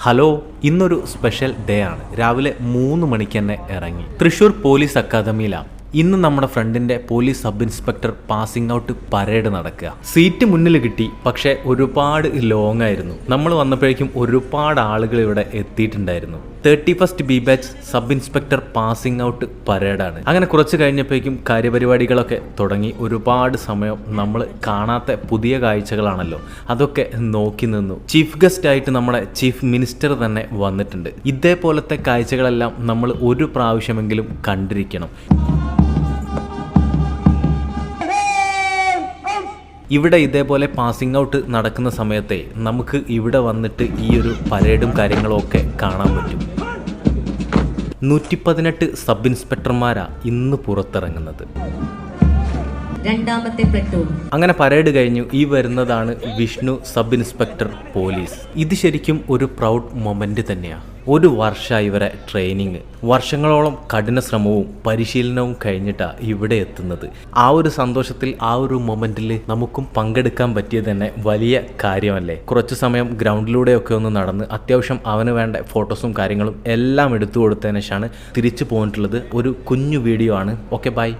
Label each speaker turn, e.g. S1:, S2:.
S1: Hello ഇന്നൊരു special day ആണ്. രാവിലെ മൂന്ന് മണിക്ക് തന്നെ ഇറങ്ങി. തൃശ്ശൂർ പോലീസ് അക്കാദമിയിലാണ്. ഇന്ന് നമ്മുടെ ഫ്രണ്ടിന്റെ police sub inspector passing out parade നടക്കുക. സീറ്റ് മുന്നിൽ കിട്ടി പക്ഷേ ഒരുപാട് ലോങ് ആയിരുന്നു. നമ്മൾ വന്നപ്പോഴേക്കും ഒരുപാട് ആളുകൾ ഇവിടെ എത്തിയിട്ടുണ്ടായിരുന്നു. Thirty first B batch sub inspector passing out പരേഡാണ് അങ്ങനെ കുറച്ച് കഴിഞ്ഞപ്പോഴേക്കും കാര്യപരിപാടികളൊക്കെ തുടങ്ങി. ഒരുപാട് സമയം നമ്മൾ കാണാത്ത പുതിയ കാഴ്ചകളാണല്ലോ. അതൊക്കെ നോക്കി നിന്നു. ചീഫ് ഗസ്റ്റ് ആയിട്ട് നമ്മുടെ ചീഫ് മിനിസ്റ്റർ തന്നെ വന്നിട്ടുണ്ട്. ഇതേപോലത്തെ കാഴ്ചകളെല്ലാം നമ്മൾ ഒരു പ്രാവശ്യമെങ്കിലും കണ്ടിരിക്കണം. ഇവിടെ ഇതേപോലെ പാസിംഗ് ഔട്ട് നടക്കുന്ന സമയത്തെ നമുക്ക് ഇവിടെ വന്നിട്ട് ഈ ഒരു പരേഡും കാര്യങ്ങളും ഒക്കെ കാണാൻ പറ്റും. നൂറ്റി പതിനെട്ട് സബ് ഇൻസ്പെക്ടർമാരാണ് ഇന്ന് പുറത്തിറങ്ങുന്നത്.
S2: രണ്ടാമത്തെ പ്ലട്ടൂൺ
S1: അങ്ങനെ പരേഡ് കഴിഞ്ഞു. ഈ വരുന്നതാണ് വിഷ്ണു സബ് ഇൻസ്പെക്ടർ പോലീസ്. ഇത് ശരിക്കും ഒരു പ്രൗഡ് മൊമെന്റ് തന്നെയാണ് ഒരു വർഷമായി ഇവരെ ട്രെയിനിങ്. വർഷങ്ങളോളം കഠിന ശ്രമവും പരിശീലനവും കഴിഞ്ഞിട്ടാണ് ഇവിടെ എത്തുന്നത്. ആ ഒരു സന്തോഷത്തിൽ ആ ഒരു മൊമെന്റിൽ നമുക്കും പങ്കെടുക്കാൻ പറ്റിയത് തന്നെ വലിയ കാര്യമല്ലേ? കുറച്ച് സമയം ഗ്രൗണ്ടിലൂടെയൊക്കെ ഒന്ന് നടന്ന് അത്യാവശ്യം അവന് വേണ്ട ഫോട്ടോസും കാര്യങ്ങളും എല്ലാം എടുത്തു കൊടുത്തതിന് ശേഷമാണ് തിരിച്ചു പോയിട്ടുള്ളത്. ഒരു കുഞ്ഞു വീഡിയോ ആണ്. Okay bye.